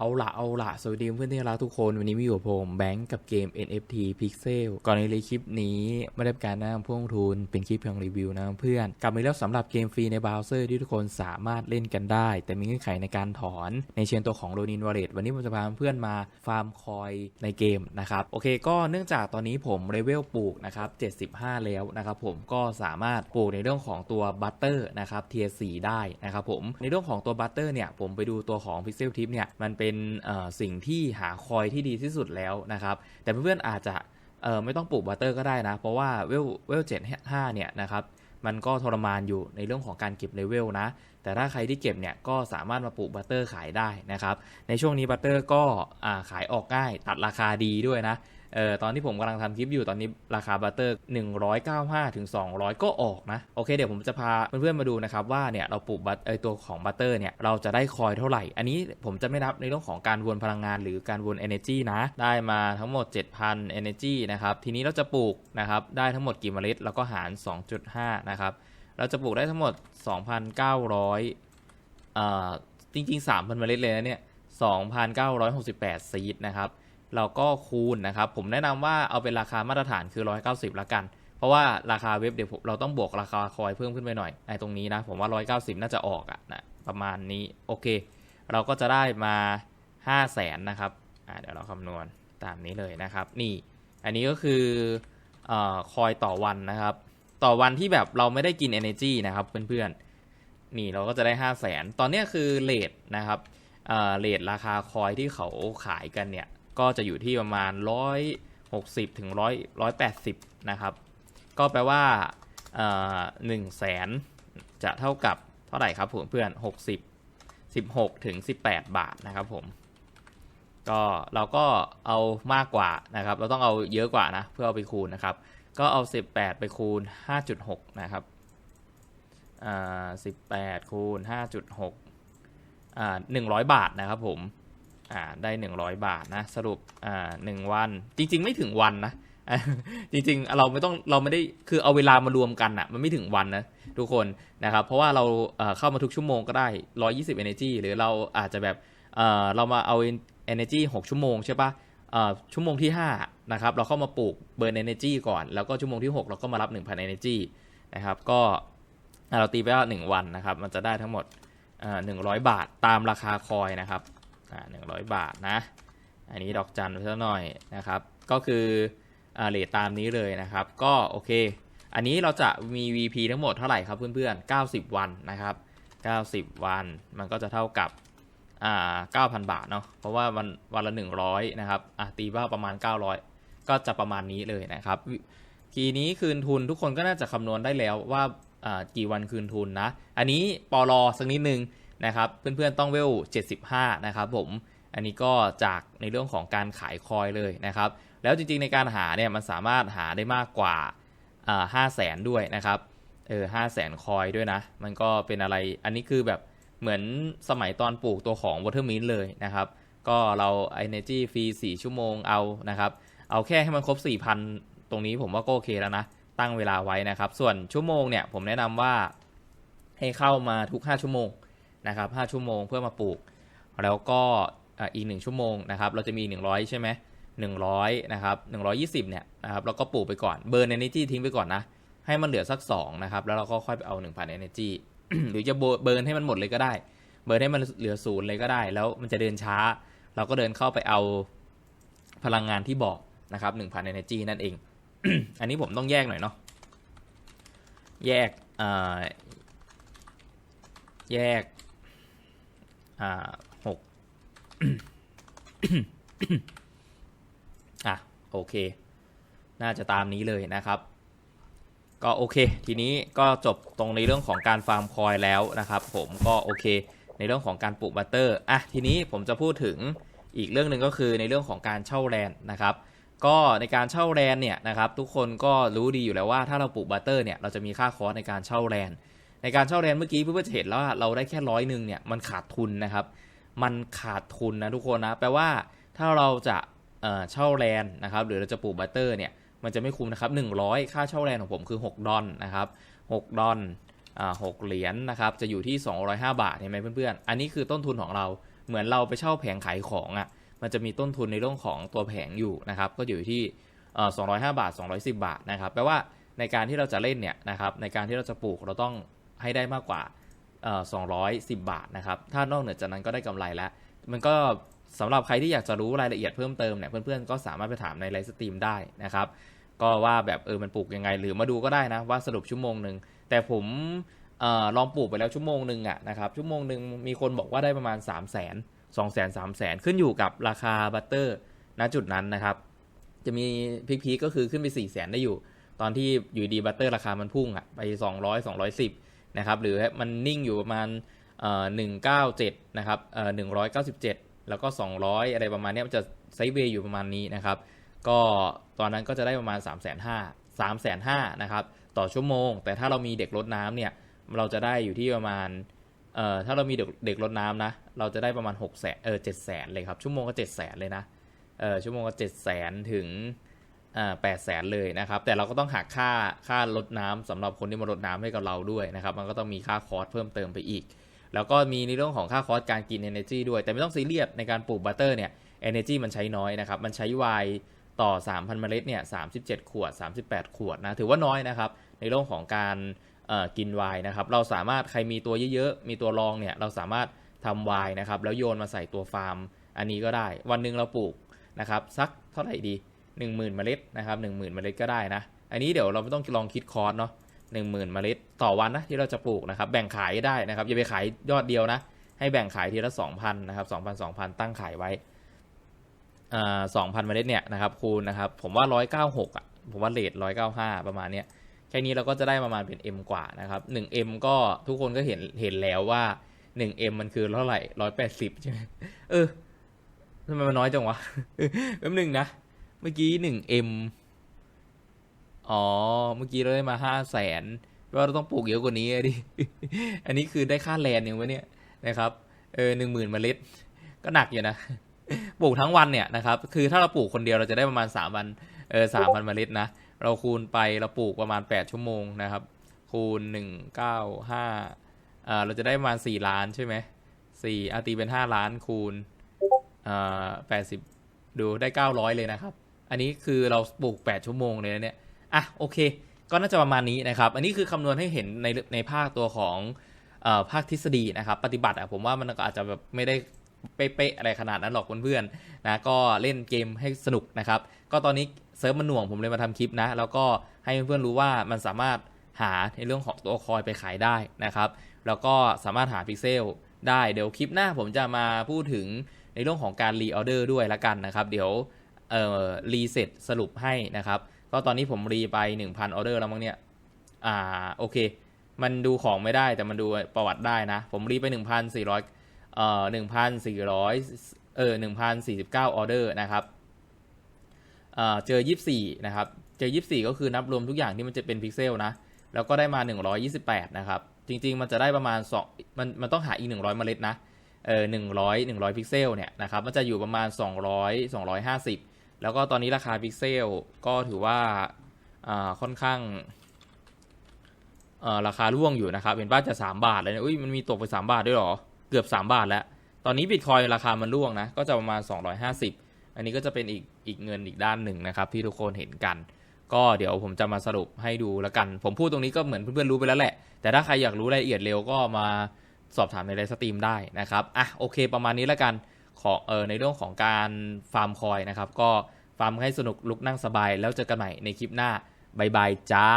เอาละเอาละสวัสดีเพื่อนที่รักทุกคน วันนี้มีอยู่ผมแบงก์กับเกม NFT Pixel ก่อนในคลิปนี้ไม่ได้เป็นการแนะนำผู้ลงทุนเป็นคลิปเพียงรีวิวนะเพื่อนกลับมาแล้วสำหรับเกมฟรีในเบราว์เซอร์ที่ทุกคนสามารถเล่นกันได้ แต่มีเงื่อนไขในการถอนในเชิงตัวของโ o นินวอลเล็ตวันนี้ผมจะพาเพื่อนมาฟาร์มคอยในเกมนะครับโอเคก็เนื่องจากตอนนี้ผมเลเวลปลูกนะครับ75 แล้วนะครับผมก็สามารถปลูกในเรื่องของตัวบัตเตอร์นะครับเทียร์ได้นะครับผมในเรื่องของตัวบัตเตอร์เนี่ยผมไปดูตัวของ Pixel Tip เนี่ยมันเป็นเป็นสิ่งที่หาคอยที่ดีที่สุดแล้วนะครับ แต่เพื่อนๆอาจจะไม่ต้องปลูกบัตเตอร์ก็ได้นะ เพราะว่าเวลเวลเจ็ดห้าเนี่ยนะครับมันก็ทรมานอยู่ในเรื่องของการเก็บเลเวลนะ แต่ถ้าใครที่เก็บเนี่ยก็สามารถมาปลูกบัตเตอร์ขายได้นะครับ ในช่วงนี้บัตเตอร์ก็ขายออกง่ายตัดราคาดีด้วยนะ เออตอนที่ผมกำลังทำคลิปอยู่ตอนนี้ราคาบัตเตอร์ 195ถึง200 ก็ออกนะ โอเคเดี๋ยวผมจะพาเพื่อนๆมาดูนะครับว่าเนี่ยเราปลูกบัตเออตัวของบัตเตอร์เนี่ยเราจะได้คอยเท่าไหร่ อันนี้ผมจะไม่นับในเรื่องของการวนพลังงานหรือการวน energy นะ ได้มาทั้งหมด 7,000 energy นะครับ ทีนี้เราจะปลูกนะครับได้ทั้งหมดกี่เมล็ดแล้วก็หาร 2.5 นะครับ เราจะปลูกได้ทั้งหมด 2,900เอ่อจริงๆ 3,000 เมล็ดเลยนะเนี่ย2,968ซีดนะครับ เราก็คูณนะครับ ผมแนะนำว่าเอาเป็นราคามาตรฐานคือ 190 ละกัน เพราะว่าราคาเว็บเดี๋ยวผมเราต้องบวกราคาคอยเพิ่มขึ้นไปหน่อยไอ้ตรงนี้นะ ผมว่า 190 น่าจะออกอะนะประมาณนี้โอเค เราก็จะได้มา 5 0 0แสนนะครับอ่าเดี๋ยวเราคำนวณตามนี้เลยนะครับ นี่ อันนี้ก็คืออคอยต่อวันนะครับ ต่อวันที่แบบเราไม่ได้กิน energy นะครับเพื่อนๆนี่เราก็จะได้ 5 0 0แสนตอนนี้คือเลทนะครับเลทราคาคอยที่เขาขายกันเนี่ย ก็จะอยู่ที่ประมาณ 160ถึง100 180 นะครับ ก็แปลว่าหนึ่งแสนจะเท่ากับเท่าไหร่ครับผมเพื่อน 60 16ถึง18 บาทนะครับผมก็เราก็เอามากกว่านะครับ เราต้องเอาเยอะกว่านะ เพื่อเอาไปคูณนะครับ ก็เอา 18 ไปคูณ 5.6 นะครับอ่า18 คูณ 5.6อ่า100 บาทนะครับผม อ่าได้100บาทนะ สรุปอ่าหนึ่งวัน จริง ๆ ไม่ถึงวันนะจริง ๆ เราไม่ต้องเราไม่ได้คือเอาเวลามารวมกันอะมันไม่ถึงวันนะทุกคนนะครับ เพราะว่าเราเข้ามาทุกชั่วโมงก็ได้ 120 energy หรือเราอาจจะแบบเเรามาเอา energy 6 ชั่วโมงใช่ปะเอ่อชั่วโมงที่5นะครับเราเข้ามาปลูกเบิร์น energy ก่อน แล้วก็ชั่วโมงที่ 6 เราก็มารับ 1,000 energy นะครับ ก็เราตีไปว่า1วันนะครับ มันจะได้ทั้งหมดอ่า100 บาทตามราคาคอยนะครับ หนึ่งร้อยบาทนะ อันนี้ดอกจันไปซะหน่อยนะครับ ก็คืออ่าเลทตามนี้เลยนะครับ ก็โอเค อันนี้เราจะมี VP ทั้งหมดเท่าไหร่ครับเพื่อนๆ 90 วันนะครับ 90 วันมันก็จะเท่ากับอ่า9,000 บาทเนาะ เพราะว่าวันวันละ 100 นะครับ อะตีว่าประมาณ 900 ก็จะประมาณนี้เลยนะครับ ทีนี้คืนทุนทุกคนก็น่าจะคำนวณได้แล้วว่าอ่ากี่วันคืนทุนนะ อันนี้ปอลอสักนิดนึง นะครับเพื่อนๆต้องเวล 75 นะครับผมอันนี้ก็จากในเรื่องของการขายคอยเลยนะครับ แล้วจริงๆในการหาเนี่ยมันสามารถหาได้มากกว่าอ่า5 0 0แสนด้วยนะครับเออ5 0 0แสนคอยด้วยนะ มันก็เป็นอะไรอันนี้คือแบบเหมือนสมัยตอนปลูกตัวของ Watermint เลยนะครับ ก็เรา Energy ฟรี4ชั่วโมงเอานะครับ เอาแค่ให้มันครบ 4,000 ตรงนี้ผมว่าก็โอเคแล้วนะ ตั้งเวลาไว้นะครับ ส่วนชั่วโมงเนี่ยผมแนะนำว่าให้เข้ามาทุก 5 ชั่วโมง นะครับ5ชั่วโมงเพื่อมาปลูก แล้วก็อีก 1 ชั่วโมงนะครับเราจะมี 100 ใช่ไหม100นะครับ120เนี่ยนะครับเราก็ปลูกไปก่อนเบิร์น energy ทิ้งไปก่อนนะ ให้มันเหลือสัก2นะครับแล้วเราก็ค่อยไปเอา1,000 energy หรือจะเบิร์นให้มันหมดเลยก็ได้ เบิร์นให้มันเหลือศูนย์เลยก็ได้ แล้วมันจะเดินช้า เราก็เดินเข้าไปเอาพลังงานที่บอกนะครับ1,000 energy นั่นเอง อันนี้ผมต้องแยกหน่อยเนาะแยกอ่าแยก อ่าหกอะโอเค น่าจะตามนี้เลยนะครับ ก็โอเค ทีนี้ก็จบตรงในเรื่องของการฟาร์มคอยแล้วนะครับ ผมก็โอเค ในเรื่องของการปลูกบัตเตอร์อะทีนี้ผมจะพูดถึงอีกเรื่องหนึ่งก็คือในเรื่องของการเช่าแลนด์นะครับ ก็ในการเช่าแลนด์เนี่ยนะครับ ทุกคนก็รู้ดีอยู่แล้วว่าถ้าเราปลูกบัตเตอร์เนี่ยเราจะมีค่าคอร์สในการเช่าแลนด์ ในการเช่าแลนเมื่อกี้เพื่อนๆจะเห็นแล้วว่าเราได้แค่ร้อยหนึ่งเนี่ยมันขาดทุนนะครับ มันขาดทุนนะทุกคนนะแปลว่าถ้าเราจะเช่าแลนนะครับหรือเราจะปลูกบัตเตอร์เนี่ยมันจะไม่คุ้มนะครับ100 ค่าเช่าแลนของผมคือ 6 ดอลนะครับ6ดอลอ่า6เหรียญนะครับจะอยู่ที่ 205 บาทเห็นไหมเพื่อนๆ อันนี้คือต้นทุนของเราเหมือนเราไปเช่าแผงขายของอะ่ะมันจะมีต้นทุนในเรื่องของตัวแผงอยู่นะครับก็อยู่ที่เอ่อ205 บาท 210 บาทนะครับแปลว่าในการที่เราจะเล่นเนี่ยนะครับในการที่เราจะปลูกเราต้อง ให้ได้มากกว่าเอ่อ210บาทนะครับ ถ้านอกเหนือจากนั้นก็ได้กำไรแล้ว มันก็สำหรับใครที่อยากจะรู้รายละเอียดเพิ่มเติมเนี่ยเพื่อนๆก็สามารถไปถามในไลฟ์สตรีมได้นะครับ ก็ว่าแบบเออมันปลูกยังไง หรือมาดูก็ได้นะว่าสรุปชั่วโมงหนึ่งแต่ผมออลองปลูกไปแล้วชั่วโมงหนึ่งอะนะครับชั่วโมงหนึ่งมีคนบอกว่าได้ประมาณ 3 0 0 0 0 0 2 0 0 0 0 3 0 0 0 ขึ้นอยู่กับราคาบัตเตอร์ณจุดนั้นนะครับ จะมีพีคๆก็คือขึ้นไป 4 0 0 0 0 0 ได้อยู่ ตอนที่อยู่ดีบัตเตอร์ราคามันพุ่งอะไป 200 210 นะครับหรือมันนิ่งอยู่ประมาณเอ่อ197นะครับเอ่อ197แล้วก็ 200 อะไรประมาณนี้มันจะไซเวย์อยู่ประมาณนี้นะครับ ก็ตอนนั้นก็จะได้ประมาณ 3 5 0 0 0 0 3 5 0 0 0นะครับต่อชั่วโมง แต่ถ้าเรามีเด็กรดน้ำเนี่ยเราจะได้อยู่ที่ประมาณเอ่อถ้าเรามีเด็กเด็กรดน้ำนะเราจะได้ประมาณ6แสนเออ7แสนเลยครับชั่วโมงก็7แสนเลยนะเออชั่วโมงก็7แสนถึง อ่า8แสนเลยนะครับ แต่เราก็ต้องหักค่าค่ารดน้ำสำหรับคนที่มารดน้ำให้กับเราด้วยนะครับ มันก็ต้องมีค่าคอร์สเพิ่มเติมไปอีก แล้วก็มีในเรื่องของค่าคอร์สการกิน energy ด้วย แต่ไม่ต้องซีเรียสในการปลูกบัตเตอร์เนี่ย energy มันใช้น้อยนะครับ มันใช้ไวน์ต่อ 3,000 เมล็ดเนี่ย 37 ขวด 38 ขวดนะ ถือว่าน้อยนะครับ ในเรื่องของการกินไวน์นะครับ เราสามารถใครมีตัวเยอะๆ มีตัวรองเนี่ย เราสามารถทำไวน์นะครับ แล้วโยนมาใส่ตัวฟาร์ม อันนี้ก็ได้ วันหนึ่งเราปลูกนะครับ สักเท่าไหร่ดี 10,000เมล็ดนะครับ10,000เมล็ดก็ได้นะ อันนี้เดี๋ยวเราไม่ต้องลองคิดคอร์สเนาะ10,000เมล็ดต่อวันนะที่เราจะปลูกนะครับ แบ่งขายได้นะครับอย่าไปขายยอดเดียวนะ ให้แบ่งขายทีละ2,000นะครับ2,000 2,000ตั้งขายไว้สองพันเมล็ดเนี่ยนะครับคูณนะครับผมว่าร้อยเก้าหกอะผมว่าเลทร้อยเก้าห้าประมาณเนี้ยแค่นี้เราก็จะได้ประมาณเป็น M กว่านะครับหนึ่ง M ก็ทุกคนก็เห็นเห็นแล้วว่าหนึ่ง M มันคือเท่าไหร่ร้อยแปดสิบใช่ไหมเออทำไมมันน้อยจังวะแป๊บหนึงนะ เมื่อกี้หนึ่ง M อ๋อ เมื่อกี้เราได้มาห้าแสนว่าเราต้องปลูกเยอะกว่านี้ดิ อันนี้คือได้ค่าแลนด์ยังวะเนี่ยนะครับ เออหนึ่งหมื่นเมล็ด ก็หนักอยู่นะ ปลูกทั้งวันเนี่ยนะครับ คือถ้าเราปลูกคนเดียวเราจะได้ประมาณสามพัน เออสามพันเมล็ดนะ เราคูณไปเราปลูกประมาณแปดชั่วโมงนะครับ คูณหนึ่งเก้าห้าอ่า เราจะได้ประมาณสี่ล้านใช่ไหมสี่อาตีเป็นห้าล้านคูณอ่าแปดสิบดูได้เก้าร้อยเลยนะครับ อันนี้คือเราปลูกแปดชั่วโมงเลยนะเนี่ย อะโอเค ก็น่าจะประมาณนี้นะครับ อันนี้คือคำนวณให้เห็นในในภาคตัวของอภาคทฤษฎีนะครับ ปฏิบัติอะผมว่ามันก็อาจจะแบบไม่ได้เป๊ะๆอะไรขนาดนั้นหรอกเพื่อนๆนะก็เล่นเกมให้สนุกนะครับ ก็ตอนนี้เซิร์ฟมันหน่วงผมเลยมาทำคลิปนะ แล้วก็ให้เพื่อนๆรู้ว่ามันสามารถหาในเรื่องของตัวคอยไปขายได้นะครับ แล้วก็สามารถหาพิกเซลได้เดี๋ยวคลิปหน้าผมจะมาพูดถึงในเรื่องของการรีออเดอร์ด้วยละกันนะครับ เดี๋ยว เอ่อรีเซ็ตสรุปให้นะครับ ก็ตอนนี้ผมรีไป 1,000 ออเดอร์แล้วมั้งเนี่ย อ่าโอเค มันดูของไม่ได้แต่มันดูประวัติได้นะ ผมรีไป 1,400เอ่อ1,400เออ1,049 ออเดอร์นะครับเอ่อเจอ 24 นะครับ เจอ 24 ก็คือนับรวมทุกอย่างที่มันจะเป็นพิกเซลนะ แล้วก็ได้มา 128 นะครับ จริง ๆ มันจะได้ประมาณ2มันมันต้องหาอีก 100 เมล็ดนะเออ100 100พิกเซลเนี่ยนะครับ มันจะอยู่ประมาณ200 250 แล้วก็ตอนนี้ราคาพิกเซลก็ถือว่าค่อนข้างราคาร่วงอยู่นะครับเห็นป้าจะ 3 บาทเลยนะอุ้ยมันมีตกไป 3 บาทด้วยหรอ เกือบ 3 บาทแล้ว ตอนนี้บิตคอยราคามันร่วงนะ ก็จะประมาณ 250 อันนี้ก็จะเป็นอีกอีกเงินอีกด้านหนึ่งนะครับ ที่ทุกคนเห็นกัน ก็เดี๋ยวผมจะมาสรุปให้ดูแล้วกัน ผมพูดตรงนี้ก็เหมือนเพื่อนๆรู้ไปแล้วแหละ แต่ถ้าใครอยากรู้รายละเอียดเร็วก็มาสอบถามในไลฟ์สตรีมได้นะครับ อะโอเค ประมาณนี้แล้วกัน ของเออในเรื่องของการฟาร์มคอยนะครับ ก็ฟาร์มให้สนุกลุกนั่งสบาย แล้วเจอกันใหม่ในคลิปหน้าบายบายจ้า